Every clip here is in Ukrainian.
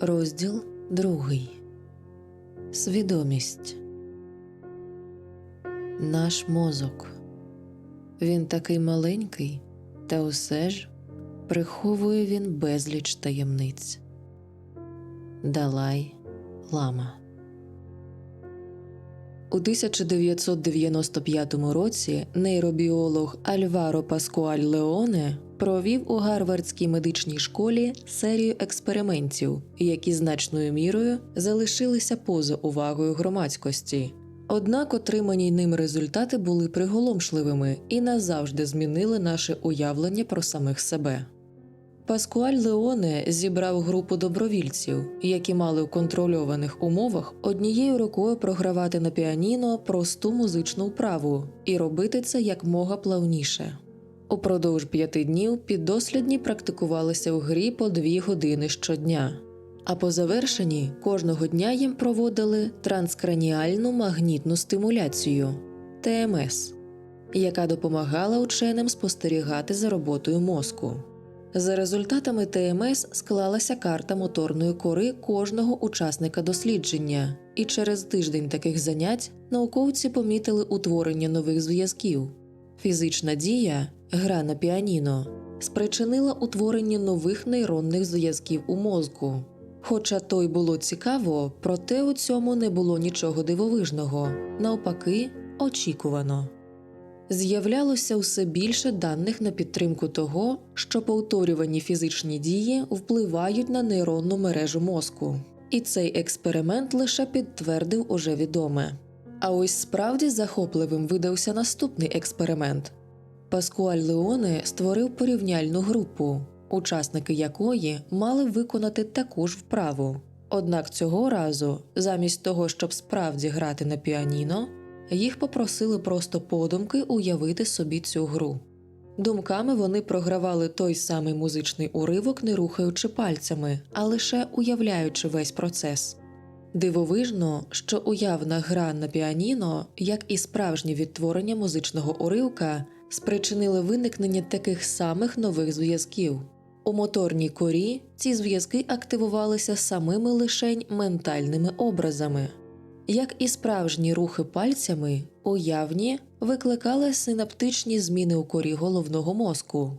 Розділ другий. Свідомість. Наш мозок. Він такий маленький, та усе ж приховує він безліч таємниць. Далай Лама. У 1995 році нейробіолог Альваро Паскуаль Леоне провів у Гарвардській медичній школі серію експериментів, які значною мірою залишилися поза увагою громадськості. Однак отримані ним результати були приголомшливими і назавжди змінили наше уявлення про самих себе. Паскуаль Леоне зібрав групу добровільців, які мали в контрольованих умовах однією рукою програвати на піаніно просту музичну вправу і робити це якмога плавніше. Упродовж п'яти днів піддослідні практикувалися в грі по дві години щодня. А по завершенні кожного дня їм проводили транскраніальну магнітну стимуляцію ТМС, яка допомагала ученим спостерігати за роботою мозку. За результатами ТМС склалася карта моторної кори кожного учасника дослідження, і через тиждень таких занять науковці помітили утворення нових зв'язків. Фізична дія, гра на піаніно, спричинила утворення нових нейронних зв'язків у мозку. Хоча то й було цікаво, проте у цьому не було нічого дивовижного, навпаки, очікувано. З'являлося все більше даних на підтримку того, що повторювані фізичні дії впливають на нейронну мережу мозку, і цей експеримент лише підтвердив уже відоме. А ось справді захопливим видався наступний експеримент. Паскуаль Леоне створив порівняльну групу, учасники якої мали виконати таку ж вправу. Однак цього разу, замість того, щоб справді грати на піаніно, їх попросили просто подумки уявити собі цю гру. Думками вони програвали той самий музичний уривок, не рухаючи пальцями, а лише уявляючи весь процес. Дивовижно, що уявна гра на піаніно, як і справжнє відтворення музичного уривка, спричинили виникнення таких самих нових зв'язків. У моторній корі ці зв'язки активувалися самими лишень ментальними образами. Як і справжні рухи пальцями, уявні викликали синаптичні зміни у корі головного мозку.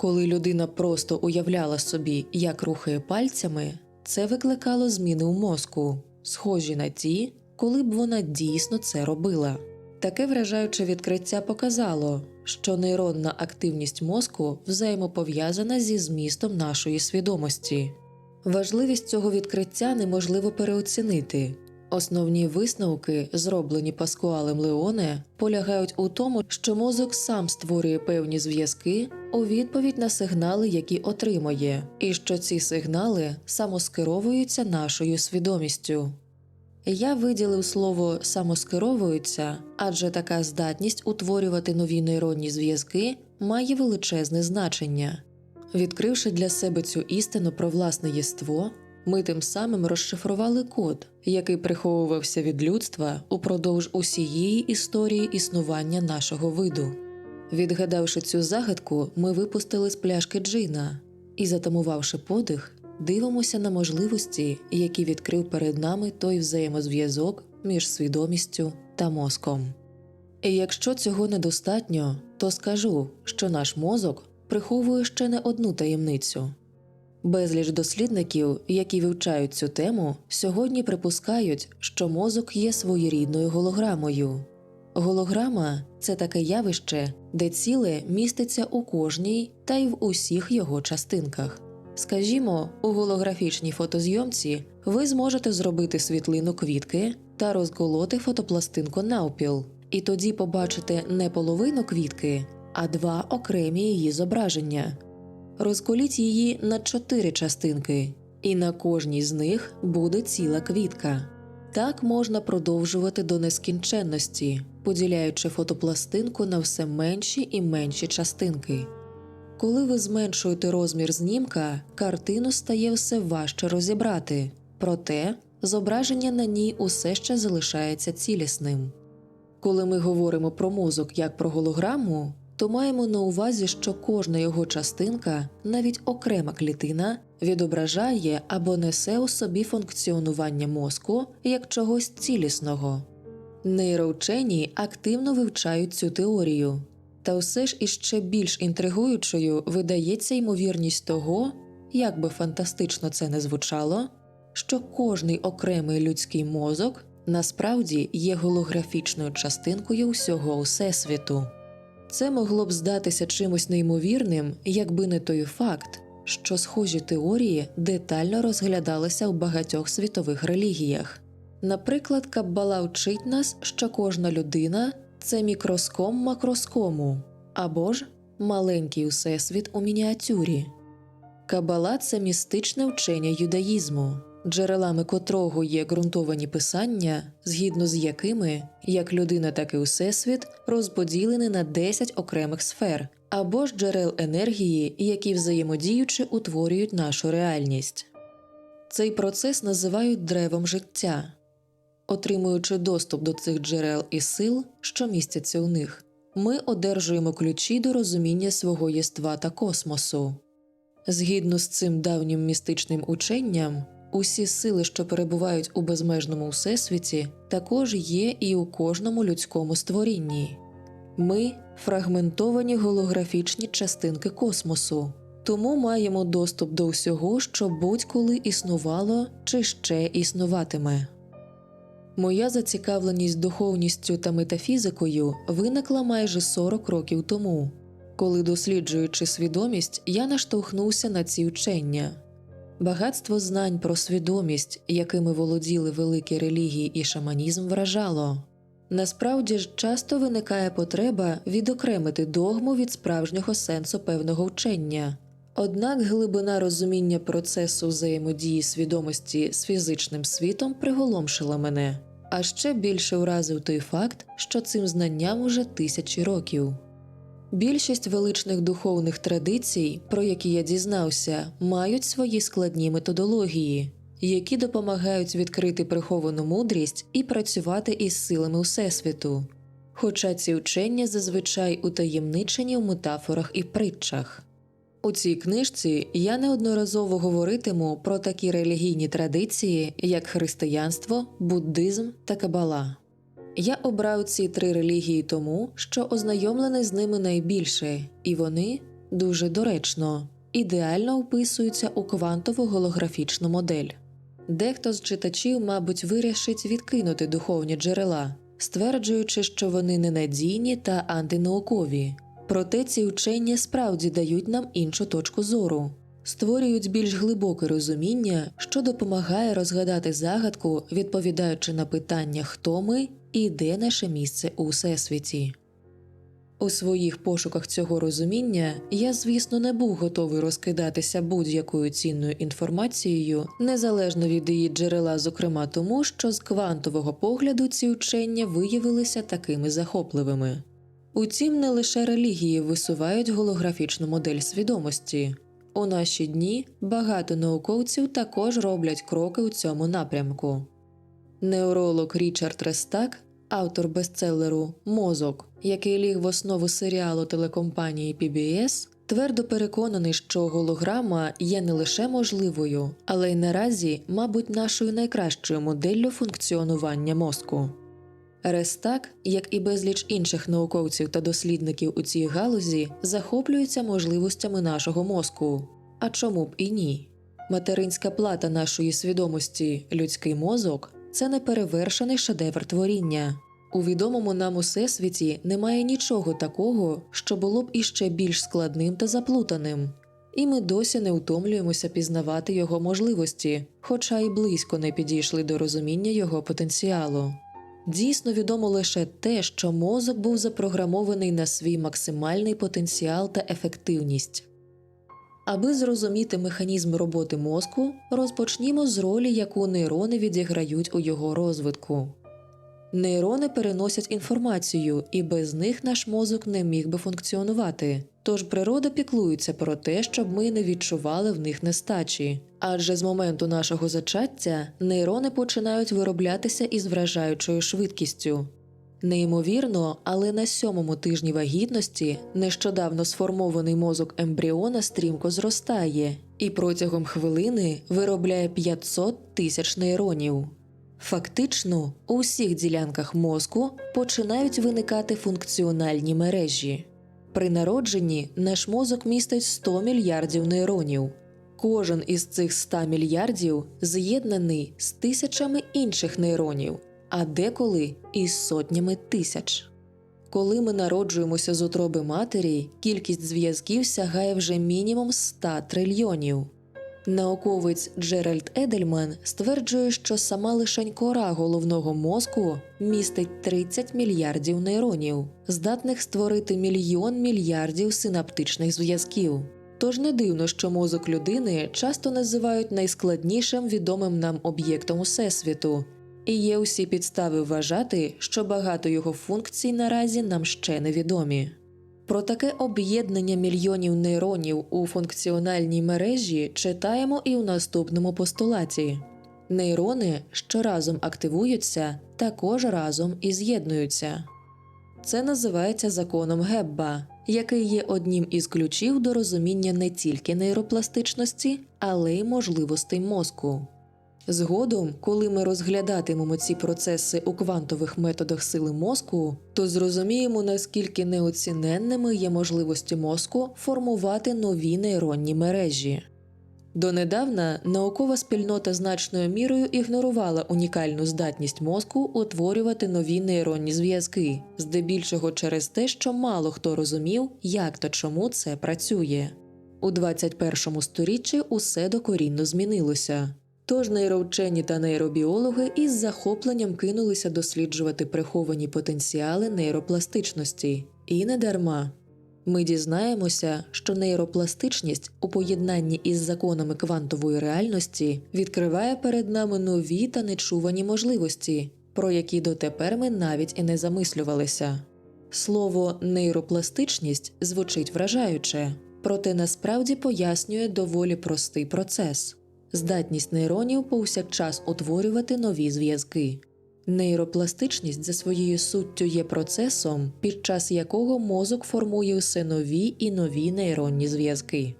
Коли людина просто уявляла собі, як рухає пальцями, це викликало зміни у мозку, схожі на ті, коли б вона дійсно це робила. Таке вражаюче відкриття показало, що нейронна активність мозку взаємопов'язана зі змістом нашої свідомості. Важливість цього відкриття неможливо переоцінити. Основні висновки, зроблені Паскуалем Леоне, полягають у тому, що мозок сам створює певні зв'язки у відповідь на сигнали, які отримує, і що ці сигнали самоскеровуються нашою свідомістю. Я виділив слово самоскеровуються, адже така здатність утворювати нові нейронні зв'язки має величезне значення. Відкривши для себе цю істину про власне єство, ми тим самим розшифрували код, який приховувався від людства упродовж усієї історії існування нашого виду. Відгадавши цю загадку, ми випустили з пляшки джина і, затамувавши подих, дивимося на можливості, які відкрив перед нами той взаємозв'язок між свідомістю та мозком. І якщо цього недостатньо, то скажу, що наш мозок приховує ще не одну таємницю. Безліч дослідників, які вивчають цю тему, сьогодні припускають, що мозок є своєрідною голограмою. Голограма це таке явище, де ціле міститься у кожній та й в усіх його частинках. Скажімо, у голографічній фотозйомці ви зможете зробити світлину квітки та розколоти фотопластинку навпіл, і тоді побачите не половину квітки, а два окремі її зображення. Розколіть її на чотири частинки, і на кожній з них буде ціла квітка. Так можна продовжувати до нескінченності, поділяючи фотопластинку на все менші і менші частинки. Коли ви зменшуєте розмір знімка, картину стає все важче розібрати, проте зображення на ній усе ще залишається цілісним. Коли ми говоримо про мозок як про голограму, то маємо на увазі, що кожна його частинка, навіть окрема клітина, відображає або несе у собі функціонування мозку як чогось цілісного. Нейроучені активно вивчають цю теорію. Та все ж іще більш інтригуючою видається ймовірність того, як би фантастично це не звучало, що кожний окремий людський мозок насправді є голографічною частинкою всього Всесвіту. Це могло б здатися чимось неймовірним, якби не той факт, що схожі теорії детально розглядалися у багатьох світових релігіях. Наприклад, Каббала вчить нас, що кожна людина це мікроском макроскому або ж маленький всесвіт у мініатюрі. Кабала це містичне вчення юдаїзму, джерелами котрого є ґрунтовані писання, згідно з якими як людина, так і всесвіт розподілені на 10 окремих сфер, або ж джерел енергії, які взаємодіючи утворюють нашу реальність. Цей процес називають древом життя. Отримуючи доступ до цих джерел і сил, що містяться у них, ми одержуємо ключі до розуміння свого єства та космосу. Згідно з цим давнім містичним ученням, усі сили, що перебувають у безмежному всесвіті, також є і у кожному людському створінні. Ми фрагментовані голографічні частинки космосу, тому маємо доступ до всього, що будь-коли існувало чи ще існуватиме. Моя зацікавленість духовністю та метафізикою виникла майже 40 років тому, коли, досліджуючи свідомість, я наштовхнувся на ці вчення. Багатство знань про свідомість, якими володіли великі релігії і шаманізм, вражало. Насправді ж часто виникає потреба відокремити догму від справжнього сенсу певного вчення. Однак глибина розуміння процесу взаємодії свідомості з фізичним світом приголомшила мене, а ще більше вразив той факт, що цим знанням уже тисячі років. Більшість величних духовних традицій, про які я дізнався, мають свої складні методології, які допомагають відкрити приховану мудрість і працювати із силами Всесвіту. Хоча ці вчення зазвичай утаємничені в метафорах і притчах. У цій книжці я неодноразово говоритиму про такі релігійні традиції, як християнство, буддизм та кабала. Я обрав ці три релігії тому, що ознайомлений з ними найбільше, і вони дуже доречно, ідеально вписуються у квантову голографічну модель. Дехто з читачів, мабуть, вирішить відкинути духовні джерела, стверджуючи, що вони ненадійні та антинаукові. Проте ці вчення справді дають нам іншу точку зору, створюють більш глибоке розуміння, що допомагає розгадати загадку, відповідаючи на питання, хто ми і де наше місце у всесвіті. У своїх пошуках цього розуміння я, звісно, не був готовий розкидатися будь-якою цінною інформацією, незалежно від її джерела, зокрема тому, що з квантового погляду ці вчення виявилися такими захопливими. Утім, не лише релігії висувають голографічну модель свідомості. У наші дні багато науковців також роблять кроки у цьому напрямку. Неуролог Річард Рестак, автор бестселеру Мозок, який ліг в основу серіалу телекомпанії PBS, твердо переконаний, що голограма є не лише можливою, але й наразі, мабуть, нашою найкращою моделлю функціонування мозку. Рестак, як і безліч інших науковців та дослідників у цій галузі, захоплюється можливостями нашого мозку. А чому б і ні? Материнська плата нашої свідомості, людський мозок це неперевершений шедевр творіння. У відомому нам усесвіті немає нічого такого, що було б іще більш складним та заплутаним. І ми досі не втомлюємося пізнавати його можливості, хоча й близько не підійшли до розуміння його потенціалу. Дійсно відомо лише те, що мозок був запрограмований на свій максимальний потенціал та ефективність. Аби зрозуміти механізм роботи мозку, розпочнімо з ролі, яку нейрони відіграють у його розвитку. Нейрони переносять інформацію, і без них наш мозок не міг би функціонувати. Тож природа піклується про те, щоб ми не відчували в них нестачі. Адже з моменту нашого зачаття нейрони починають вироблятися із вражаючою швидкістю. Неймовірно, але на сьомому тижні вагітності нещодавно сформований мозок ембріона стрімко зростає і протягом хвилини виробляє 500 тисяч нейронів. Фактично, у всіх ділянках мозку починають виникати функціональні мережі. При народженні наш мозок містить 100 мільярдів нейронів. Кожен із цих 100 мільярдів з'єднаний з тисячами інших нейронів, а деколи із сотнями тисяч. Коли ми народжуємося з утроби матері, кількість зв'язків сягає вже мінімум 100 трильйонів. Науковець Джеральд Едельман стверджує, що сама лишень кора головного мозку містить 30 мільярдів нейронів, здатних створити мільйон мільярдів синаптичних зв'язків. Тож не дивно, що мозок людини часто називають найскладнішим відомим нам об'єктом Усесвіту, і є усі підстави вважати, що багато його функцій наразі нам ще невідомі. Про таке об'єднання мільйонів нейронів у функціональній мережі читаємо і у наступному постулаті. Нейрони, що разом активуються, також разом і з'єднуються. Це називається законом Гебба, який є одним із ключів до розуміння не тільки нейропластичності, але й можливостей мозку. Згодом, коли ми розглядатимемо ці процеси у квантових методах сили мозку, то зрозуміємо, наскільки неоціненними є можливості мозку формувати нові нейронні мережі. Донедавна наукова спільнота значною мірою ігнорувала унікальну здатність мозку утворювати нові нейронні зв'язки, здебільшого через те, що мало хто розумів, як та чому це працює. У 21 сторіччі усе докорінно змінилося. Тож нейровчені та нейробіологи із захопленням кинулися досліджувати приховані потенціали нейропластичності. І не дарма. Ми дізнаємося, що нейропластичність у поєднанні із законами квантової реальності відкриває перед нами нові та нечувані можливості, про які дотепер ми навіть і не замислювалися. Слово нейропластичність звучить вражаюче, проте насправді пояснює доволі простий процес здатність нейронів повсякчас утворювати нові зв'язки. Нейропластичність за своєю суттю є процесом, під час якого мозок формує все нові і нові нейронні зв'язки.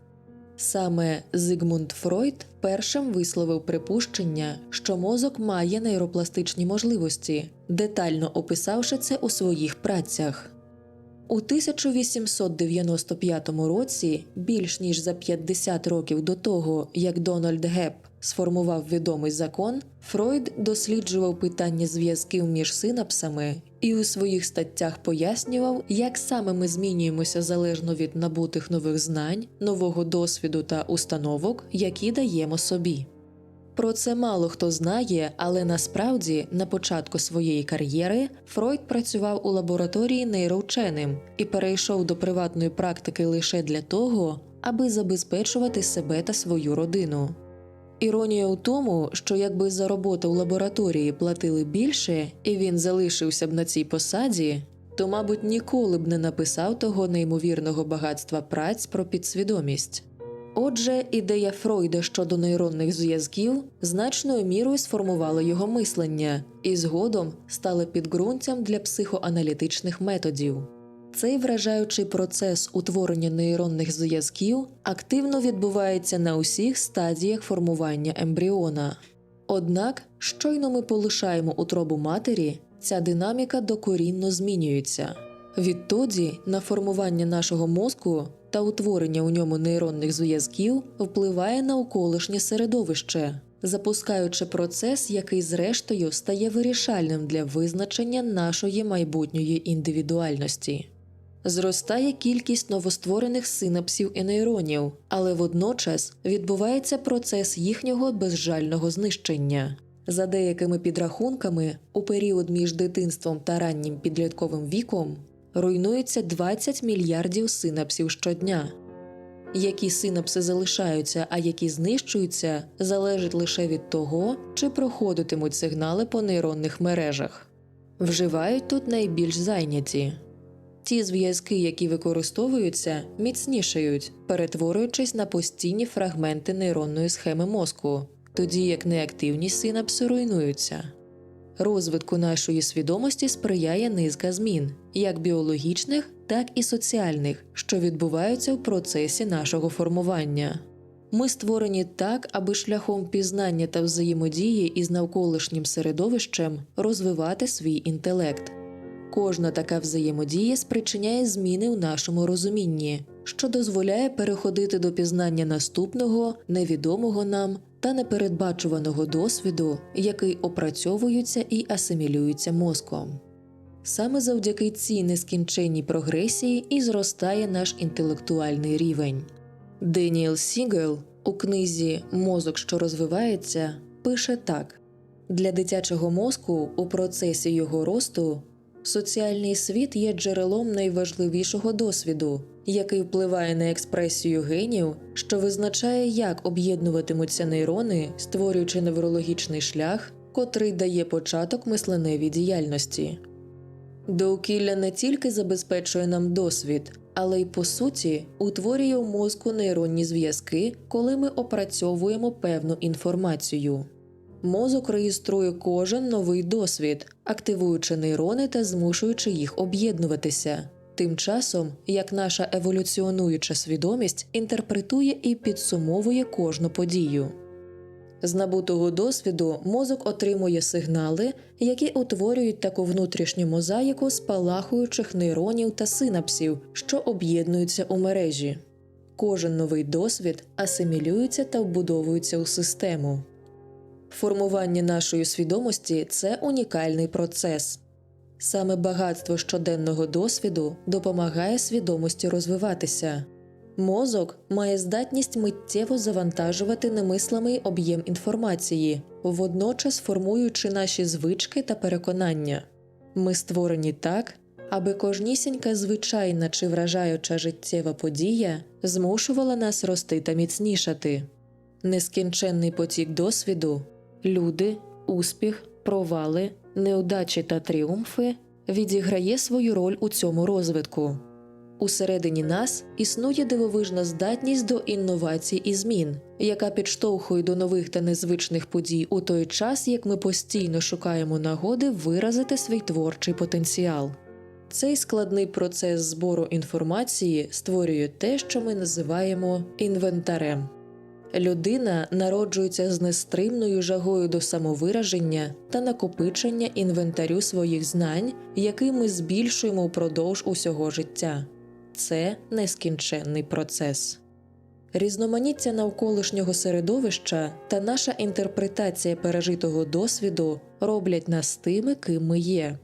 Саме Зигмунд Фройд першим висловив припущення, що мозок має нейропластичні можливості, детально описавши це у своїх працях. У 1895 році, більш ніж за 50 років до того, як Дональд Гепп сформував відомий закон, Фройд досліджував питання зв'язків між синапсами і у своїх статтях пояснював, як саме ми змінюємося залежно від набутих нових знань, нового досвіду та установок, які даємо собі. Про це мало хто знає, але насправді на початку своєї кар'єри Фройд працював у лабораторії нейровченим і перейшов до приватної практики лише для того, аби забезпечувати себе та свою родину. Іронія у тому, що якби за роботу в лабораторії платили більше, і він залишився б на цій посаді, то, мабуть, ніколи б не написав того неймовірного багатства праць про підсвідомість. Отже, ідея Фройда щодо нейронних зв'язків значною мірою сформувала його мислення і згодом стала підґрунтям для психоаналітичних методів. Цей вражаючий процес утворення нейронних зв'язків активно відбувається на усіх стадіях формування ембріона. Однак, щойно ми полишаємо утробу матері, ця динаміка докорінно змінюється. Відтоді на формування нашого мозку та утворення у ньому нейронних зв'язків впливає навколишнє середовище, запускаючи процес, який зрештою стає вирішальним для визначення нашої майбутньої індивідуальності. Зростає кількість новостворених синапсів і нейронів, але водночас відбувається процес їхнього безжального знищення. За деякими підрахунками, у період між дитинством та раннім підлітковим віком руйнується 20 мільярдів синапсів щодня. Які синапси залишаються, а які знищуються, залежить лише від того, чи проходитимуть сигнали по нейронних мережах. Вживають тут найбільш зайняті. Ті зв'язки, які використовуються, міцнішають, перетворюючись на постійні фрагменти нейронної схеми мозку, тоді як неактивні синапси руйнуються. Розвитку нашої свідомості сприяє низка змін, як біологічних, так і соціальних, що відбуваються в процесі нашого формування. Ми створені так, аби шляхом пізнання та взаємодії із навколишнім середовищем розвивати свій інтелект. Кожна така взаємодія спричиняє зміни у нашому розумінні, що дозволяє переходити до пізнання наступного, невідомого нам та непередбачуваного досвіду, який опрацьовується і асимілюється мозком. Саме завдяки цій нескінченній прогресії і зростає наш інтелектуальний рівень. Деніел Сігел у книзі Мозок, що розвивається, пише так: для дитячого мозку у процесі його росту соціальний світ є джерелом найважливішого досвіду, який впливає на експресію генів, що визначає, як об'єднуватимуться нейрони, створюючи неврологічний шлях, котрий дає початок мисленевій діяльності. Довкілля не тільки забезпечує нам досвід, але й по суті утворює у мозку нейронні зв'язки, коли ми опрацьовуємо певну інформацію. Мозок реєструє кожен новий досвід, активуючи нейрони та змушуючи їх об'єднуватися. Тим часом, як наша еволюціонуюча свідомість інтерпретує і підсумовує кожну подію. З набутого досвіду мозок отримує сигнали, які утворюють таку внутрішню мозаїку спалахуючих нейронів та синапсів, що об'єднуються у мережі. Кожен новий досвід асимілюється та вбудовується у систему. Формування нашої свідомості це унікальний процес. Саме багатство щоденного досвіду допомагає свідомості розвиватися. Мозок має здатність миттєво завантажувати немислимий об'єм інформації, водночас формуючи наші звички та переконання. Ми створені так, аби кожнісінька звичайна чи вражаюча життєва подія змушувала нас рости та міцнішати. Нескінченний потік досвіду, люди, успіх, провали, неудачі та тріумфи відіграє свою роль у цьому розвитку. Усередині нас існує дивовижна здатність до інновацій і змін, яка підштовхує до нових та незвичних подій у той час, як ми постійно шукаємо нагоди виразити свій творчий потенціал. Цей складний процес збору інформації створює те, що ми називаємо інвентарем. Людина народжується з нестримною жагою до самовираження та накопичення інвентарю своїх знань, який ми збільшуємо впродовж усього життя. Це нескінченний процес. Різноманіття навколишнього середовища та наша інтерпретація пережитого досвіду роблять нас тими, ким ми є.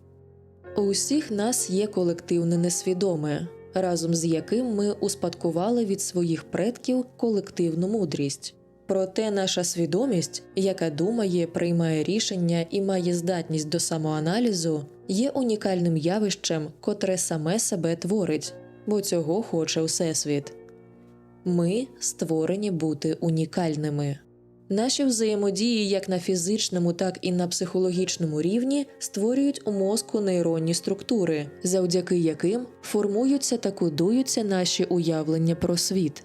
У усіх нас є колективне несвідоме, разом з яким ми успадкували від своїх предків колективну мудрість. Проте наша свідомість, яка думає, приймає рішення і має здатність до самоаналізу, є унікальним явищем, котре саме себе творить, бо цього хоче Всесвіт. Ми створені бути унікальними. Наші взаємодії як на фізичному, так і на психологічному рівні створюють у мозку нейронні структури, завдяки яким формуються та кодуються наші уявлення про світ.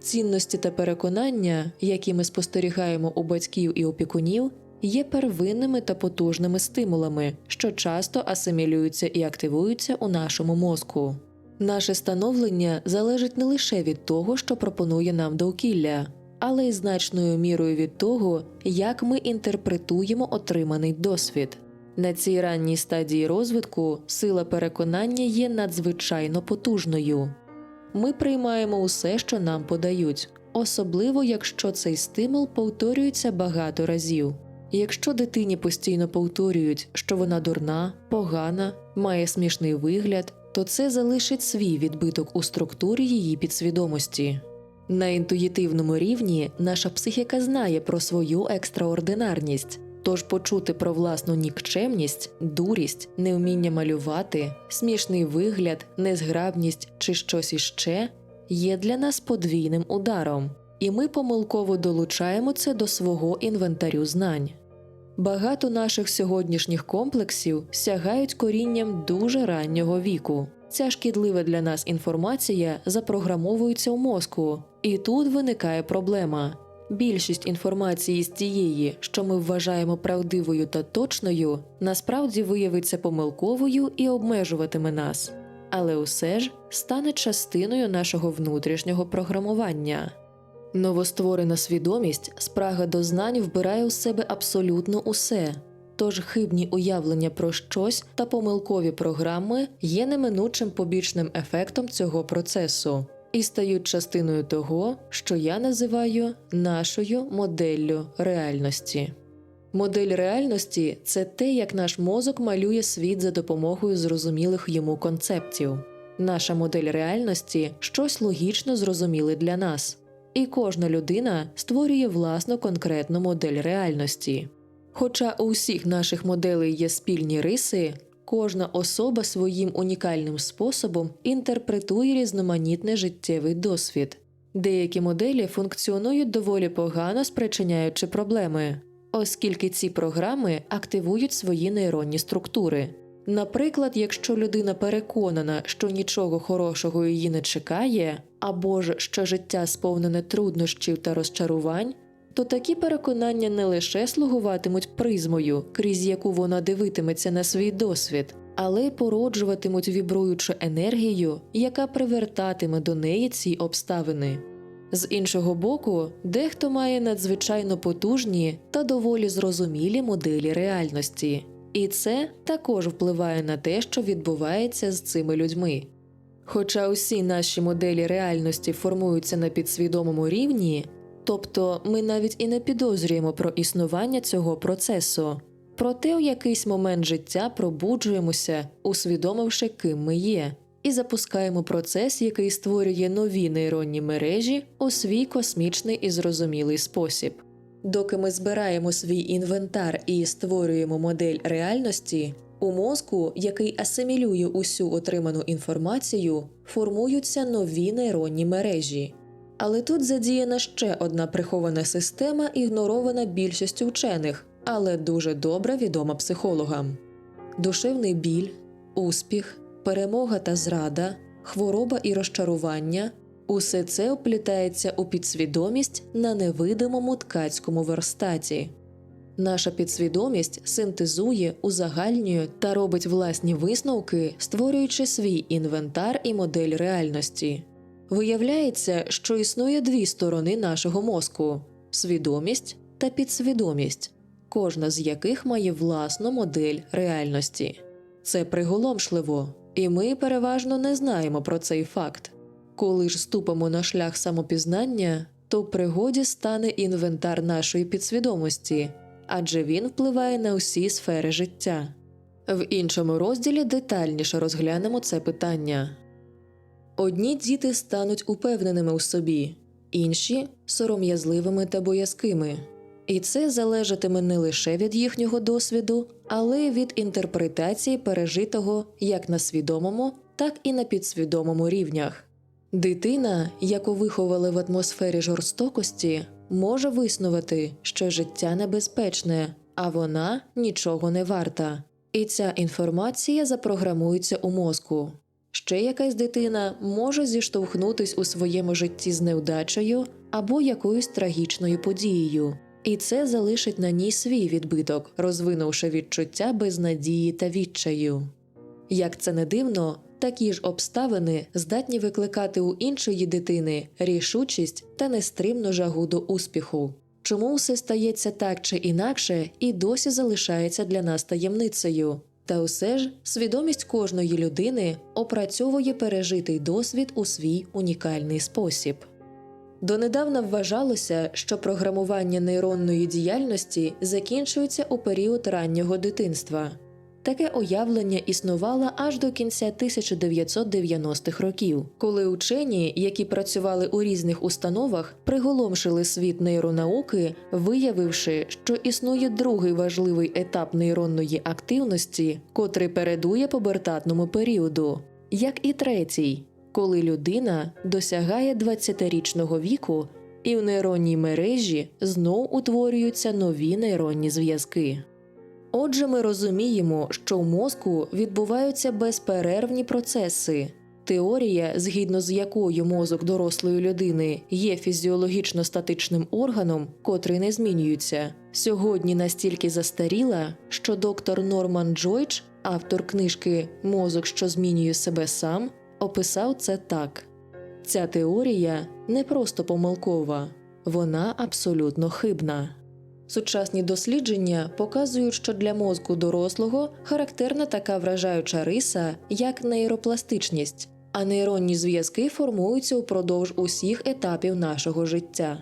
Цінності та переконання, які ми спостерігаємо у батьків і опікунів, є первинними та потужними стимулами, що часто асимілюються і активуються у нашому мозку. Наше становлення залежить не лише від того, що пропонує нам довкілля, але й значною мірою від того, як ми інтерпретуємо отриманий досвід. На цій ранній стадії розвитку сила переконання є надзвичайно потужною. Ми приймаємо усе, що нам подають, особливо якщо цей стимул повторюється багато разів. Якщо дитині постійно повторюють, що вона дурна, погана, має смішний вигляд, то це залишить свій відбиток у структурі її підсвідомості. На інтуїтивному рівні наша психіка знає про свою екстраординарність, тож почути про власну нікчемність, дурість, невміння малювати, смішний вигляд, незграбність чи щось іще є для нас подвійним ударом, і ми помилково долучаємо це до свого інвентарю знань. Багато наших сьогоднішніх комплексів сягають корінням дуже раннього віку. Ця шкідлива для нас інформація запрограмовується у мозку, і тут виникає проблема. більшість інформації з тієї, що ми вважаємо правдивою та точною, насправді виявиться помилковою і обмежуватиме нас, але усе ж стане частиною нашого внутрішнього програмування. Новостворена свідомість, спрага до знань вбирає у себе абсолютно усе. Тож хибні уявлення про щось та помилкові програми є неминучим побічним ефектом цього процесу і стають частиною того, що я називаю нашою моделлю реальності. Модель реальності це те, як наш мозок малює світ за допомогою зрозумілих йому концептів. Наша модель реальності щось логічно зрозуміле для нас, і кожна людина створює власну конкретну модель реальності. Хоча у всіх наших моделей є спільні риси, кожна особа своїм унікальним способом інтерпретує різноманітний життєвий досвід. Деякі моделі функціонують доволі погано, спричиняючи проблеми, оскільки ці програми активують свої нейронні структури. Наприклад, якщо людина переконана, що нічого хорошого її не чекає, або ж що життя сповнене труднощів та розчарувань, то такі переконання не лише слугуватимуть призмою, крізь яку вона дивитиметься на свій досвід, але й породжуватимуть вібруючу енергію, яка привертатиме до неї ці обставини. З іншого боку, дехто має надзвичайно потужні та доволі зрозумілі моделі реальності, і це також впливає на те, що відбувається з цими людьми. Хоча усі наші моделі реальності формуються на підсвідомому рівні, тобто ми навіть і не підозрюємо про існування цього процесу, проте у якийсь момент життя пробуджуємося, усвідомивши, ким ми є, і запускаємо процес, який створює нові нейронні мережі у свій космічний і зрозумілий спосіб. Доки ми збираємо свій інвентар і створюємо модель реальності, у мозку, який асимілює усю отриману інформацію, формуються нові нейронні мережі. Але тут задіяна ще одна прихована система, ігнорована більшістю вчених, але дуже добре відома психологам: душевний біль, успіх, перемога та зрада, хвороба і розчарування усе це оплітається у підсвідомість на невидимому ткацькому верстаті. Наша підсвідомість синтезує, узагальнює та робить власні висновки, створюючи свій інвентар і модель реальності. Виявляється, що існує дві сторони нашого мозку свідомість та підсвідомість, кожна з яких має власну модель реальності. Це приголомшливо, і ми переважно не знаємо про цей факт. Коли ж ступимо на шлях самопізнання, то в пригоді стане інвентар нашої підсвідомості, адже він впливає на усі сфери життя. В іншому розділі детальніше розглянемо це питання. Одні діти стануть упевненими у собі, інші сором'язливими та боязкими. І це залежатиме не лише від їхнього досвіду, але й від інтерпретації пережитого як на свідомому, так і на підсвідомому рівнях. Дитина, яку виховали в атмосфері жорстокості, може виснувати, що життя небезпечне, а вона нічого не варта. І ця інформація запрограмується у мозку. Ще якась дитина може зіштовхнутись у своєму житті з невдачею або якоюсь трагічною подією, і це залишить на ній свій відбиток, розвинувши відчуття безнадії та відчаю. Як це не дивно, такі ж обставини здатні викликати у іншої дитини рішучість та нестримну жагу до успіху. Чому все стається так чи інакше і досі залишається для нас таємницею? Та усе ж свідомість кожної людини опрацьовує пережитий досвід у свій унікальний спосіб. Донедавна вважалося, що програмування нейронної діяльності закінчується у період раннього дитинства. Таке уявлення існувало аж до кінця 1990-х років, коли учені, які працювали у різних установах, приголомшили світ нейронауки, виявивши, що існує другий важливий етап нейронної активності, котрий передує пубертатному періоду, як і третій, коли людина досягає 20-річного віку і в нейронній мережі знов утворюються нові нейронні зв'язки. Отже, ми розуміємо, що в мозку відбуваються безперервні процеси, Теорія, згідно з якою мозок дорослої людини є фізіологічно статичним органом, котрий не змінюється, сьогодні настільки застаріла, що доктор Норман Джойдж, автор книжки Мозок, що змінює себе сам, описав це так: ця теорія не просто помилкова, вона абсолютно хибна. Сучасні дослідження показують, що для мозку дорослого характерна така вражаюча риса, як нейропластичність, а нейронні зв'язки формуються упродовж усіх етапів нашого життя.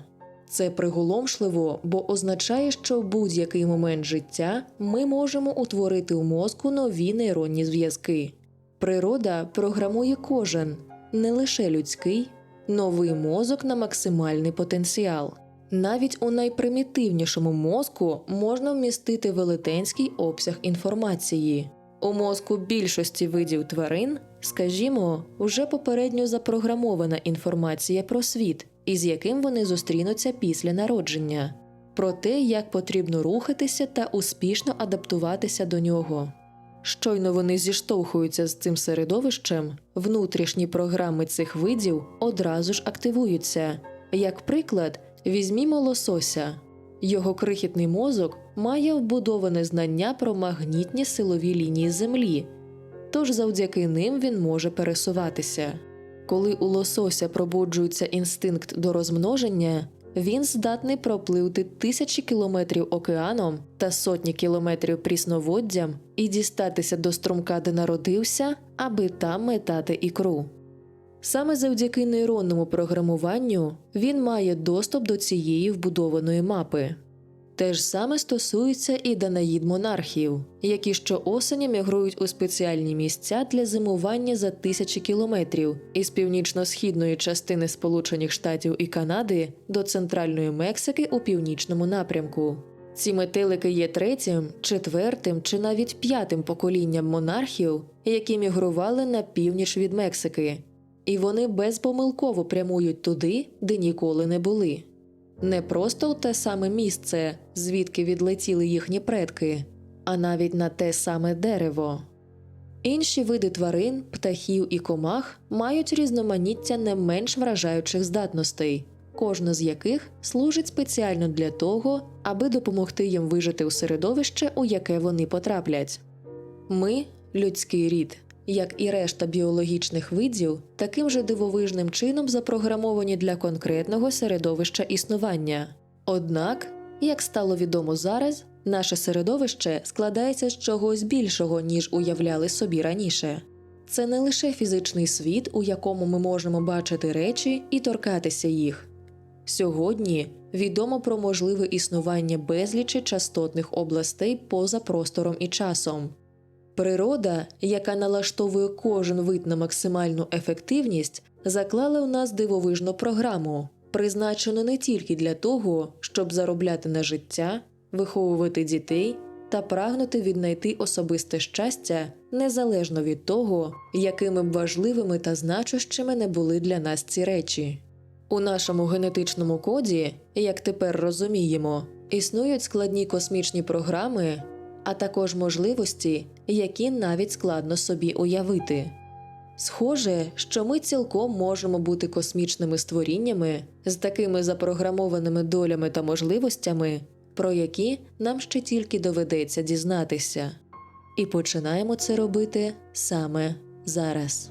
Це приголомшливо, бо означає, що в будь-який момент життя ми можемо утворити у мозку нові нейронні зв'язки. Природа програмує кожен, не лише людський, новий мозок на максимальний потенціал. Навіть у найпримітивнішому мозку можна вмістити велетенський обсяг інформації. У мозку більшості видів тварин, скажімо, вже попередньо запрограмована інформація про світ, із яким вони зустрінуться після народження, про те, як потрібно рухатися та успішно адаптуватися до нього. Щойно вони зіштовхуються з цим середовищем, внутрішні програми цих видів одразу ж активуються. Як приклад, візьмімо лосося. Його крихітний мозок має вбудоване знання про магнітні силові лінії Землі, тож завдяки ним він може пересуватися. Коли у лосося пробуджується інстинкт до розмноження, він здатний пропливти тисячі кілометрів океаном та сотні кілометрів прісноводдям і дістатися до струмка, де народився, аби там метати ікру. Саме завдяки нейронному програмуванню він має доступ до цієї вбудованої мапи. Те ж саме стосується і данаїд монархів, які щоосені мігрують у спеціальні місця для зимування за тисячі кілометрів із північно-східної частини Сполучених Штатів і Канади до центральної Мексики у північному напрямку. Ці метелики є третім, четвертим чи навіть п'ятим поколінням монархів, які мігрували на північ від Мексики, і вони безпомилково прямують туди, де ніколи не були. Не просто у те саме місце, звідки відлетіли їхні предки, а навіть на те саме дерево. Інші види тварин, птахів і комах мають різноманіття не менш вражаючих здатностей, кожна з яких служить спеціально для того, аби допомогти їм вижити у середовище, у яке вони потраплять. Ми людський рід, як і решта біологічних видів, таким же дивовижним чином запрограмовані для конкретного середовища існування. Однак, як стало відомо зараз, наше середовище складається з чогось більшого, ніж уявляли собі раніше. Це не лише фізичний світ, у якому ми можемо бачити речі і торкатися їх. Сьогодні відомо про можливе існування безлічі частотних областей поза простором і часом. Природа, яка налаштовує кожен вид на максимальну ефективність, заклала в нас дивовижну програму, призначену не тільки для того, щоб заробляти на життя, виховувати дітей та прагнути віднайти особисте щастя незалежно від того, якими б важливими та значущими не були для нас ці речі. У нашому генетичному коді, як тепер розуміємо, існують складні космічні програми, а також можливості, які навіть складно собі уявити. Схоже, що ми цілком можемо бути космічними створіннями з такими запрограмованими долями та можливостями, про які нам ще тільки доведеться дізнатися. І починаємо це робити саме зараз.